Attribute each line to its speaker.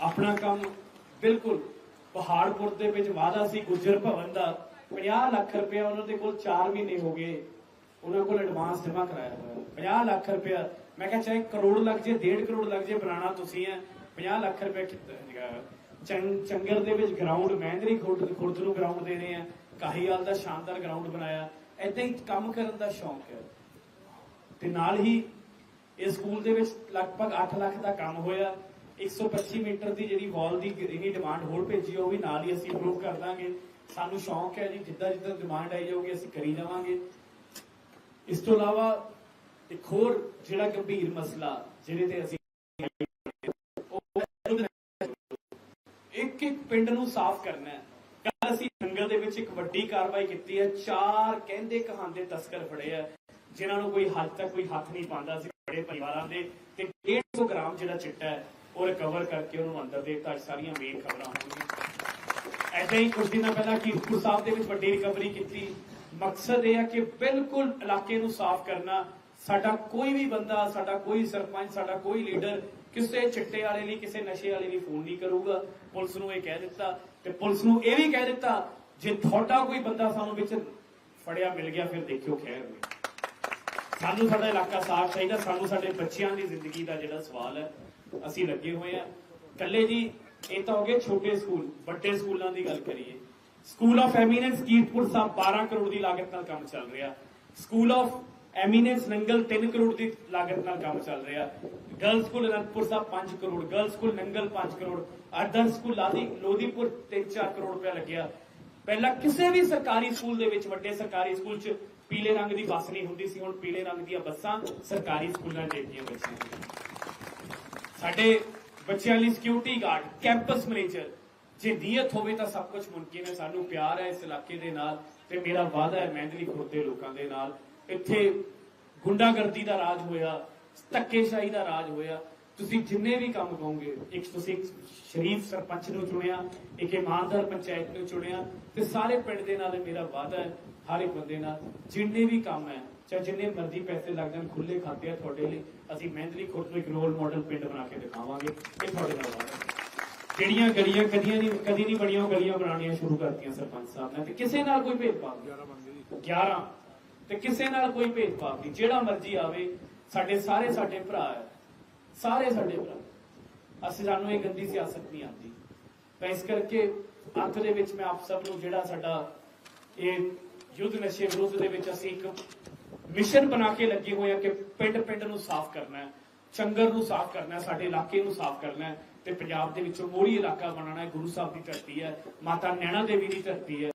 Speaker 1: ਆਪਣਾ ਕੰਮ ਬਿਲਕੁਲ ਪਹਾੜਪੁਰ ਦੇ ਵਿੱਚ ਵਾਦਾ ਸੀ ਗੁੱਜਰ ਭਵਨ ਦਾ। 50 ਲੱਖ ਰੁਪਇਆ ਉਹਨਾਂ ਦੇ ਕੋਲ 4 ਮਹੀਨੇ ਹੋ ਗਏ। ਉਹਨਾਂ ਕੋਲ ਐਡਵਾਂਸ ਜਮ੍ਹਾਂ ਕਰਾਇਆ ਹੋਇਆ। 50 ਲੱਖ ਰੁਪਇਆ। ਮੈਂ ਕਿਹਾ ਚਾਹੇ ਕਰੋੜ ਲੱਗ ਜੇ 1.5 ਕਰੋੜ ਲੱਗ ਜੇ ਬਣਾਣਾ ਤੁਸੀਂ ਹੈ 50 ਲੱਖ ਰੁਪਇਆ ਕਿੱਥੇ ਚੰਗਰ ਦੇ ਵਿੱਚ ਗਰਾਊਂਡ ਮਹਿੰਦਰੀ ਖੁਰਦ ਖੁਰਦ ਨੂੰ ਗਰਾਊਂਡ ਦੇ ਰਹੇ ਆ। ਕਾਹੀਵਾਲ ਦਾ ਸ਼ਾਨਦਾਰ ਗਰਾਊਂਡ ਬਣਾਇਆ। ਐਦਾਂ ਹੀ ਕੰਮ ਕਰਨ ਦਾ ਸ਼ੌਂਕ ਹੈ। ਤੇ ਨਾਲ ਹੀ ਇਸ ਸਕੂਲ ਦੇ ਵਿੱਚ ਲਗਭਗ 8 ਲੱਖ ਦਾ ਕੰਮ ਹੋਇਆ। 125 ਮੀਟਰ ਦੀ ਜਿਹੜੀ ਵਾਲ ਦੀ ਇਹਨੀ ਡਿਮਾਂਡ ਹੋਰ ਭੇਜੀ ਉਹ ਵੀ ਨਾਲ ਹੀ ਅਸੀਂ ਅਪਰੂਵ ਕਰ ਦਾਂਗੇ। ਸਾਨੂੰ ਸ਼ੌਂਕ ਹੈ ਜੀ, ਜਿੱਦਾਂ ਜਿੱਦਾਂ ਡਿਮਾਂਡ ਆਈ ਜਾਊਗੀ, ਅਸੀਂ ਕਰੀ ਜਾਵਾਂਗੇ। ਇਸ ਤੋਂ ਇਲਾਵਾ ਇੱਕ ਹੋਰ ਜਿਹੜਾ ਗੰਭੀਰ ਮਸਲਾ, ਜਿਹਦੇ ਤੇ ਅਸੀਂ ਇੱਕ ਇੱਕ ਪਿੰਡ ਨੂੰ ਸਾਫ਼ ਕਰਨਾ ਹੈ। ਕੱਲ ਅਸੀਂ ਜੰਗਲ ਦੇ ਵਿੱਚ ਇੱਕ ਵੱਡੀ ਕਾਰਵਾਈ ਕੀਤੀ ਹੈ। ਚਾਰ ਕਹਿੰਦੇ ਕਹਾਂਦੇ ਤਸਕਰ ਫੜੇ ਆ, ਜਿਨ੍ਹਾਂ ਨੂੰ ਕੋਈ ਹੱਦ ਤੱਕ ਕੋਈ ਹੱਥ ਨਹੀਂ ਪਾਉਂਦਾ। ਸੀ ਬੜੇ ਪਰਿਵਾਰਾਂ ਦੇ ਤੇ 150 ਗ੍ਰਾਮ ਜਿਹੜਾ ਚਿੱਟਾ ਹੈ ਉਹ ਰਿਕਵਰ ਕਰਕੇ ਉਹਨੂੰ ਅੰਦਰ ਦੇ ਦਿੱਤਾ, ਸਾਰੀਆਂ ਮੇਨ ਖਬਰਾਂ ਹੋਣਗੀਆਂ। ਐਦਾਂ ਹੀ ਕੁਝ ਦਿਨਾਂ ਪਹਿਲਾਂ ਕੀਰਤਪੁਰ ਸਾਹਿਬ ਦੇ ਵਿੱਚ ਵੱਡੀ ਰਿਕਵਰੀ ਕੀਤੀ। ਮਕਸਦ ਇਹ ਹੈ ਕਿ ਬਿਲਕੁਲ ਇਲਾਕੇ ਨੂੰ ਸਾਫ਼ ਕਰਨਾ। ਸਾਡਾ ਕੋਈ ਵੀ ਬੰਦਾ, ਸਾਡਾ ਕੋਈ ਸਰਪੰਚ, ਸਾਡਾ ਕੋਈ ਲੀਡਰ ਕਿਸੇ ਚਿੱਟੇ ਵਾਲੇ ਲਈ, ਕਿਸੇ ਨਸ਼ੇ ਵਾਲੇ ਲਈ ਫੋਨ ਨਹੀਂ ਕਰੂਗਾ। ਪੁਲਿਸ ਨੂੰ ਇਹ ਕਹਿ ਦਿੱਤਾ ਤੇ ਪੁਲਿਸ ਨੂੰ ਇਹ ਵੀ ਕਹਿ ਦਿੱਤਾ, ਜੇ ਤੁਹਾਡਾ ਕੋਈ ਬੰਦਾ ਸਾਨੂੰ ਵਿੱਚ ਫੜਿਆ, ਮਿਲ ਗਿਆ, ਫਿਰ ਦੇਖਿਓ ਖੈਰ ਹੋਈ ਸਾਨੂੰ ਸਾਡਾ ਇਲਾਕਾ ਸਾਫ਼ ਚਾਹੀਦਾ, ਸਾਨੂੰ ਸਾਡੇ ਬੱਚਿਆਂ ਦੀ ਜ਼ਿੰਦਗੀ ਦਾ ਜਿਹੜਾ ਸਵਾਲ ਹੈ ਅਸੀਂ ਲੱਗੇ ਹੋਏ ਆ। ਕੱਲੇ ਜੀ, ਇਹ ਤਾਂ ਹੋ ਗਏ ਛੋਟੇ ਸਕੂਲ, ਵੱਡੇ ਸਕੂਲਾਂ ਦੀ ਗੱਲ ਕਰੀਏ। School of eminence Kiratpur Sahib 12 crore ਦੀ ਲਾਗਤ ਨਾਲ ਕੰਮ ਚੱਲ ਰਿਹਾ। School of eminence Nangal 3 crore ਦੀ ਲਾਗਤ ਨਾਲ ਕੰਮ ਚੱਲ ਰਿਹਾ। Girl school Anandpur Sahib 5 crore. Girl school Nangal 5 crore. ਅਰਧਨ school ਲਾਦੀ ਲੋਦੀਪੁਰ 3-4 ਕਰੋੜ ਰੁਪਇਆ ਲੱਗਿਆ। ਪਹਿਲਾਂ ਕਿਸੇ ਵੀ ਸਰਕਾਰੀ ਸਕੂਲ ਦੇ ਵਿੱਚ, ਵੱਡੇ ਸਰਕਾਰੀ ਸਕੂਲ 'ਚ ਪੀਲੇ ਰੰਗ ਦੀ ਬੱਸ ਨਹੀਂ ਹੁੰਦੀ ਸੀ, ਹੁਣ ਪੀਲੇ ਰੰਗ ਦੀਆਂ ਬੱਸਾਂ ਸਰਕਾਰੀ ਸਕੂਲਾਂ 'ਚ ਦਿੱਤੀਆਂ ਬੱਚਿਆਂ ਸਾਡੇ ਬੱਚਿਆਂ ਲਈ ਸਿਕਿਉਰਿਟੀ ਗਾਰਡ ਕੈਂਪਸ ਮੈਨੇਜਰ ਜੇ ਨੀਅਤ ਹੋਵੇ ਤਾਂ ਸਭ ਕੁਝ ਮੁਮਕਿਨ ਹੈ, ਸਾਨੂੰ ਪਿਆਰ ਹੈ ਇਸ ਇਲਾਕੇ ਦੇ ਨਾਲ ਤੇ ਮੇਰਾ ਵਾਅਦਾ ਹੈ ਮਹਿੰਦਲੀ ਖੁਰਦ ਦੇ ਲੋਕਾਂ ਦੇ ਨਾਲ। ਇੱਥੇ ਗੁੰਡਾਗਰਦੀ ਦਾ ਰਾਜ ਹੋਇਆ, ਧੱਕੇਸ਼ਾਹੀ ਦਾ ਰਾਜ ਹੋਇਆ ਤੁਸੀਂ ਜਿੰਨੇ ਵੀ ਕੰਮ ਕਹੋਗੇ ਇੱਕ ਤੁਸੀਂ ਸ਼ਰੀਫ ਸਰਪੰਚ ਨੂੰ ਚੁਣਿਆ ਇੱਕ ਇਮਾਨਦਾਰ ਪੰਚਾਇਤ ਨੂੰ ਚੁਣਿਆ ਤੇ ਸਾਰੇ ਪਿੰਡ ਦੇ ਨਾਲ ਮੇਰਾ ਵਾਅਦਾ ਹੈ ਹਰ ਇੱਕ ਬੰਦੇ ਨਾਲ ਜਿੰਨੇ ਵੀ ਕੰਮ ਹੈ ਚਾਹੇ ਜਿੰਨੇ ਮਰਜ਼ੀ ਪੈਸੇ ਲੱਗ ਜਾਣ ਖੁੱਲੇ ਖਾਤੇ ਆ ਤੁਹਾਡੇ ਲਈ ਅਸੀਂ ਮਿਹਨਤਲੀ ਖੁਦ ਨੂੰ ਇੱਕ ਰੋਲ ਮਾਡਲ ਪਿੰਡ ਬਣਾ ਕੇ ਦਿਖਾਵਾਂਗੇ ਇਹ ਤੁਹਾਡੇ ਨਾਲ ਵਾਅਦਾ ਜਿਹੜੀਆਂ ਗਲੀਆਂ ਕਦੀਆਂ ਨਹੀਂ ਕਦੀ ਨਹੀਂ ਬਣੀਆਂ ਉਹ ਗਲੀਆਂ ਬਣਾਉਣੀਆਂ ਸ਼ੁਰੂ ਕਰਤੀਆਂ ਸਰਪੰਚ ਸਾਹਿਬ ਨੇ ਤੇ ਕਿਸੇ ਨਾਲ ਕੋਈ ਭੇਦਭਾਵ ਨਹੀਂ। 11 ਤੇ ਕਿਸੇ ਨਾਲ ਕੋਈ ਭੇਦਭਾਵ ਨਹੀਂ ਜਿਹੜਾ ਮਰਜ਼ੀ ਆਵੇ ਸਾਡੇ ਸਾਰੇ ਸਾਡੇ ਭਰਾ ਹੈ ਸਾਰੇ ਸਾਡੇ ਭਰਾ ਅਸੀਂ ਸਾਨੂੰ ਇਹ ਗੰਦੀ ਸਿਆਸਤ ਨਹੀਂ ਆਉਂਦੀ। ਤਾਂ ਇਸ ਕਰਕੇ ਅੰਤ ਦੇ ਵਿੱਚ ਮੈਂ ਆਪ ਸਭ ਨੂੰ ਜਿਹੜਾ ਸਾਡਾ ਇਹ ਯੁੱਧ ਨਸ਼ੇ ਵਿਰੁੱਧ ਦੇ ਵਿੱਚ ਅਸੀਂ ਇੱਕ ਮਿਸ਼ਨ ਬਣਾ ਕੇ ਲੱਗੇ ਹੋਏ ਆ ਕਿ ਪਿੰਡ ਪਿੰਡ ਨੂੰ ਸਾਫ਼ ਕਰਨਾ ਹੈ, ਚੰਗਰ ਨੂੰ ਸਾਫ਼ ਕਰਨਾ ਹੈ, ਸਾਡੇ ਇਲਾਕੇ ਨੂੰ ਸਾਫ਼ ਕਰਨਾ ਹੈ ਤੇ ਪੰਜਾਬ ਦੇ ਵਿੱਚੋਂ ਮੋਰੀ ਇਲਾਕਾ ਬਣਾਉਣਾ ਹੈ। ਗੁਰੂ ਸਾਹਿਬ ਦੀ ਧਰਤੀ ਹੈ, ਮਾਤਾ ਨੈਣਾ ਦੇਵੀ ਦੀ ਧਰਤੀ ਹੈ।